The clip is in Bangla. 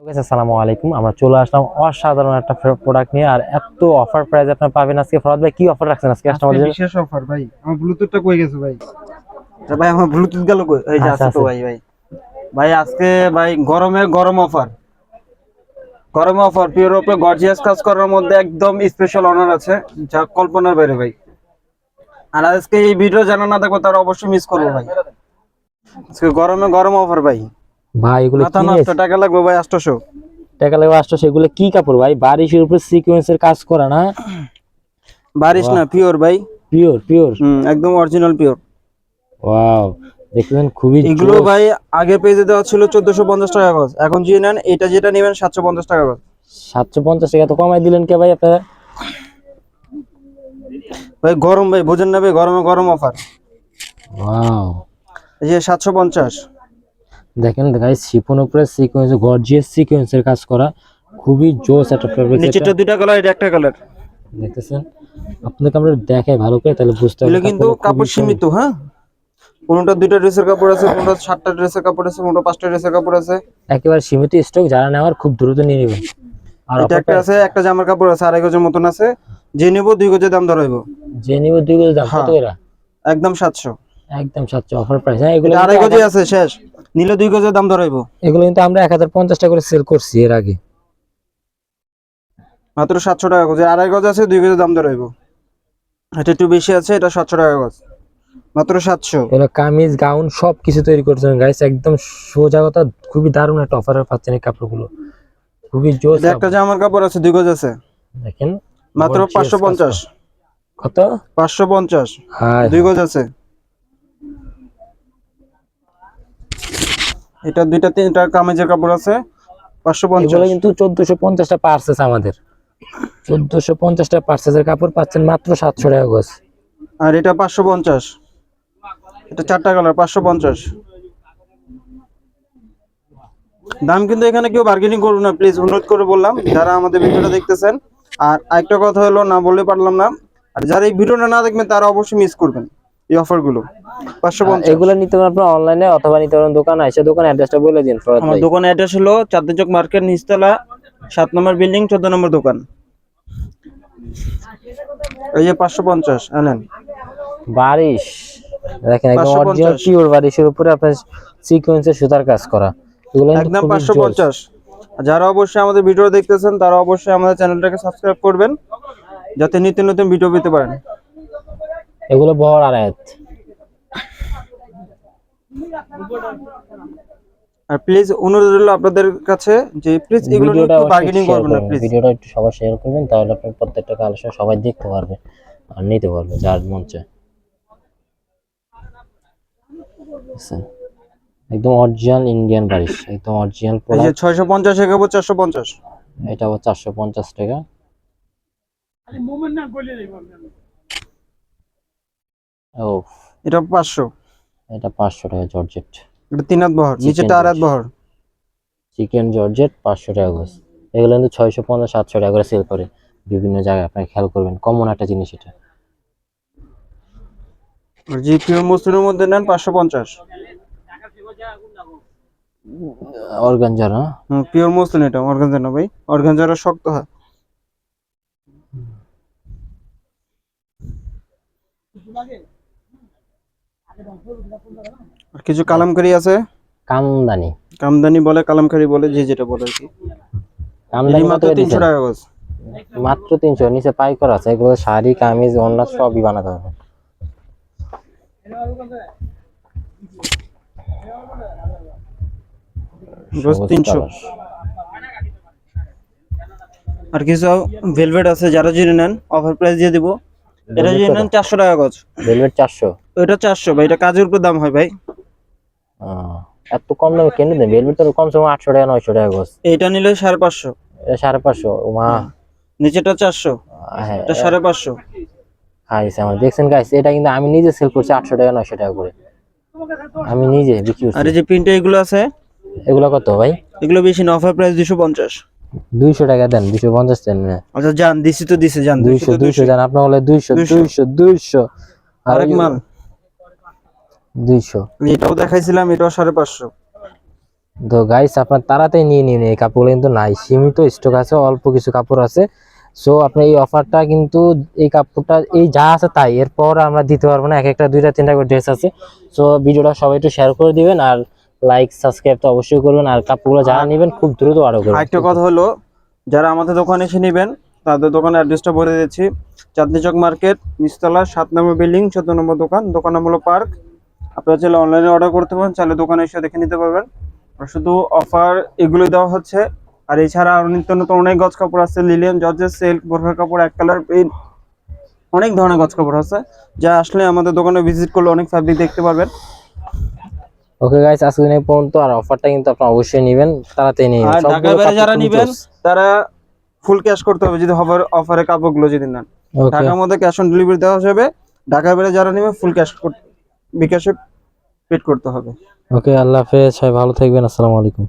আসসালামু আলাইকুম। আমরা চলে আসলাম অসাধারণ একটা প্রোডাক্ট নিয়ে। আর এত অফার প্রাইস আপনারা পাবেন আজকে ফরাদ ভাই কি অফার রাখছেন আজকে কাস্টমারদের বিশেষ অফার ভাই। আমার ব্লুটুথটা কই গেছে ভাই? আচ্ছা ভাই আমার ব্লুটুথ গেল কই? এই যে আচ্ছা, আছে তো ভাই ভাই। ভাই আজকে ভাই গরমে গরম অফার গরম অফার পিওর উপরে গর্জিয়াস কাজ করার মধ্যে একদম স্পেশাল অনার আছে যা কল্পনার বাইরে ভাই। আর আজকে এই ভিডিও জানা না দেখব তারা অবশ্যই মিস করব ভাই। আজকে গরমে গরম অফার ভাই। ভাই এগুলো মাথা নষ্ট টাকা লাগবে ভাই আটশোশো। টাকা লাগবে আসতো সেগুলো কি কাপড় ভাই? বারিশের উপর সিকোয়েন্সের কাজ করা না? বারিশ না পিওর ভাই। পিওর পিওর একদম অরিজিনাল পিওর ওয়াও দেখলেন খুবই এগুলো ভাই আগে পেজে দেওয়া ছিল চোদ্দশো পঞ্চাশ টাকা গজ। এখন যে নেন এটা যেটা নেবেন সাতশো পঞ্চাশ টাকা গজ। সাতশো পঞ্চাশ টাকা তো কমাই দিলেন কে ভাই আপনারা? ভাই গরম ভাই বোঝেন না ভাই গরমে গরম অফার ওয়াও এই যে সাতশো পঞ্চাশ। দেখেন গাইস শিপন উপরে সিকোয়েন্স গর্জিয়াস সিকোয়েন্সের কাজ করা। খুবই জোস একটা ফেব্রিক নিচেরটা দুইটা কালার এটা একটা কালার দেখতেছেন? আপনাকে আমরা দেখাই ভালো করে তাহলে বুঝতে পারবেন কিন্তু কাপড় সীমিত হ্যাঁ? কোনটা দুইটা ড্রেসের কাপড় আছে কোনটা সাতটা ড্রেসের কাপড় আছে কোনটা পাঁচটা ড্রেসের কাপড় আছে। একেবারে সীমিত স্টক যারা নেওয়ার খুব দ্রুত নিয়ে নেবেন আর এটা একটা আছে একটা জামার কাপড় আছে আড়াই গজের মতন আছে। যে নেব দুই গজের দাম ধরাইব। যে নিবে দুই গজ দাম হ্যাঁ। কত এরা একদম সাতশো। একদম সাতশো অফার প্রাইস হ্যাঁ এগুলো আড়াই গজে আছে শেষ। নিলে দুই গজের দাম ধরাইব। এগুলো কিন্তু আমরা এক হাজার পঞ্চাশ টাকা করে সেল করছি এর আগে। মাত্র সাতশো টাকা গজ। আড়াই গজ আছে দুই গজের দাম ধরাইব। এটা একটু বেশি আছে এটা সাতশো টাকা গজ। মাত্র সাতশো। এগুলো কামিজ গাউন সব কিছু তৈরি করছেন। গাইস একদম সোজা কথা খুবই দারুণ একটা অফার পাচ্ছেন এই কাপড়গুলো। খুবই জোস এটা একটা জামার কাপড় আছে দুই গজ আছে। দেখেন মাত্র পাঁচশো পঞ্চাশ। কত? পাঁচশো পঞ্চাশ। দুই গজ আছে। এটা দুইটা তিনটা কামেজের কাপড় আছে পাঁচশো এগুলো পঞ্চাশ কিন্তু চোদ্দশো পঞ্চাশটা পার্সেস আমাদের। চোদ্দশো পঞ্চাশটা পার্সেসের কাপড় পাচ্ছেন মাত্র সাতশো টাকা গজ। আর এটা পাঁচশো পঞ্চাশ। এটা চারটা কালার পাঁচশো পঞ্চাশ। দাম কিন্তু এখানে কেউ বার্গেনিং করুন না প্লিজ অনুরোধ করে বললাম যারা আমাদের ভিডিওটা দেখতেছেন। আর একটা কথা হলো না বললে পারলাম না। আর যারা এই ভিডিওটা না দেখবেন তারা অবশ্যই মিস করবেন। এই অফারগুলো পাঁচশো পঞ্চাশ। এগুলো নিতে পারেন আপনার অনলাইনে অথবা নিতে পারেন দোকান এসে দোকান অ্যাড্রেসটা বলে দিন আমার দোকানের অ্যাড্রেস হলো চাঁদনি চক মার্কেট নিচতলা সাত নম্বর বিল্ডিং চোদ্দ নম্বর দোকান। এই যে পাঁচশো পঞ্চাশ আনেন। বারিশ দেখেন একদম 550 অরিজিনাল পিওর বারিশের উপরে আপনার সিকোয়েন্সের সুতার কাজ করা। এগুলো একদম পাঁচশো। পঞ্চাশ। যারা অবশ্যই আমাদের ভিডিও দেখতেছেন তারা অবশ্যই আমাদের চ্যানেলটাকে সাবস্ক্রাইব করবেন যাতে নিত্য নতুন ভিডিও পেতে পারেন। এগুলো বহর আড়াইত। আর প্লিজ অনুরোধ রইল আপনাদের কাছে যে প্লিজ এগুলো নিয়ে একটু বার্গেনিং করবেন না প্লিজ ভিডিওটা একটু সবাই শেয়ার করবেন তাহলে আপনি প্রত্যেকটা কালেকশন সবাই দেখতে পারবে আর নিতে পারবে যার মন চায়। একদম অরিজিনাল ইন্ডিয়ান বারিশ একদম অরিজিনাল এই যে প্রোডাক্ট ছয়শো পঞ্চাশ এগাবো চারশো পঞ্চাশ। এটা আবার চারশো পঞ্চাশ টাকা। ও। এটা পাঁচশো। এটা পাঁচশো টাকা জর্জেট। এটা তিন হাত বহর নিচেটা আর হাত বহর। চিকেন জর্জেট পাঁচশো টাকা গোস। এগুলো কিন্তু ছয়শো পঞ্চাশ সাতশো টাকা করে সেল করে। বিভিন্ন জায়গায় আপনারা খেয়াল করবেন কমন একটা জিনিস এটা। আর পিওর মসলিনের মধ্যে নেন পাঁচশো পঞ্চাশ। অর্গানজা না পিওর মসলিন এটা অর্গানজা না ভাই। অর্গানজারা শক্ত হয়। আর কিছু কালামকারি আছে? কামদানি। কামদানি বলে কালামকারি বলে যে যেটা বলে আর কি। কামদানি মাত্র মাত্র তিনশো টাকা গজ। মাত্র তিনশো নিচে পাই করা আছে। এগুলো শাড়ি কামিজ অন্য সবই বানাতে হবে। গজ। আর কিছু ভেলভেট আছে যারা যদি নেন অফার প্রাইস দিয়ে দিব। এটা যদি নেন চারশো টাকা গজ। ভেলভেট চারশো। এটা চারশো ভাই এটা কাজের উপর দাম হয় ভাই। এত কম দামে কেন দেন? ভেলভেট তো কম সময় আটশো টাকা নয়শো টাকা গোস এটা নিলে সাড়ে পাঁচশো। এটা সাড়ে পাঁচশো ও মা। নিচেটা চারশো। হ্যাঁ এটা সাড়ে পাঁচশো। খাইছে আমার দেখছেন গাইস এটা কিন্তু আমি নিজে সেল করছি আটশো টাকা নয়শো টাকা করে। আমি নিজে বিক্রি আর করছি এই যে প্রিন্টে এগুলো আছে এগুলো কত ভাই? এগুলো বেশি না অফার প্রাইস দুশো পঞ্চাশ। দুইশো টাকা দেন দুইশো পঞ্চাশ দেন না আচ্ছা যান দিছি তো দিছে যান দুইশো দুইশো দেন আপনার বলে দুইশো দুইশো। দুইশো আরেক মাল। দুইশো। এটাও দেখাইছিলাম এটাও সাড়ে পাঁচশো। তো গাইস আপনার তাড়াতাড়ি নিয়ে নিন এই কাপড়গুলো কিন্তু নাই। সীমিত স্টক আছে অল্প কিছু কাপড় আছে। সো আপনার এই অফারটা কিন্তু এই কাপড়টা এই যা আছে তাই। এরপর আমরা দিতে পারব না এক একটা দুইটা তিনটা করে ড্রেস আছে। সো ভিডিওটা সবাই একটু শেয়ার করে দিবেন। আর লাইক সাবস্ক্রাইব তো অবশ্যই করবেন। আর কাপড়গুলো যারা নেবেন খুব দ্রুত আরও করবেন। আরেকটা কথা হলো যারা আমাদের দোকানে এসে নেবেন তাদের দোকানের অ্যাড্রেসটা বলে দিচ্ছি চাঁদনি চক মার্কেট নিচতলা সাত নম্বর বিল্ডিং চোদ্দ নম্বর দোকান দোকান নাম হলো পার্ক। আপনারা চাইলে অনলাইনে অর্ডার করতে পারেন চাইলে দোকানে এসে দেখে নিতে পারবেন। শুধু অফার এগুলোই দেওয়া হচ্ছে। আর এছাড়া আরও নিত্য নতুন অনেক গজ কাপড় আছে। লিলিয়ান জর্জের সিল্ক বোরখা কাপড় এক কালার প্রিন্ট অনেক ধরনের গজ কাপড় আছে। যা আসলে আমাদের দোকানে ভিজিট করলে অনেক ফ্যাব্রিক দেখতে পারবেন। ওকে গাইস আজকে নেই এই পর্যন্ত আর অফারটা কিন্তু আপনারা অবশ্যই নেবেন তাড়াতাড়ি নিয়ে আর ঢাকা ঢাকার বাইরে যারা নেবেন তারা ফুল ক্যাশ করতে হবে যদি অফার অফারে কাপড়গুলো যদি নেন। ঢাকার মধ্যে ক্যাশ অন ডেলিভারি দেওয়া হবে ঢাকার বাইরে যারা নেবে ফুল ক্যাশ বিকাশে পেড করতে হবে। ওকে আল্লাহ হাফেজ সবাই ভালো থাকবেন আসসালামু আলাইকুম।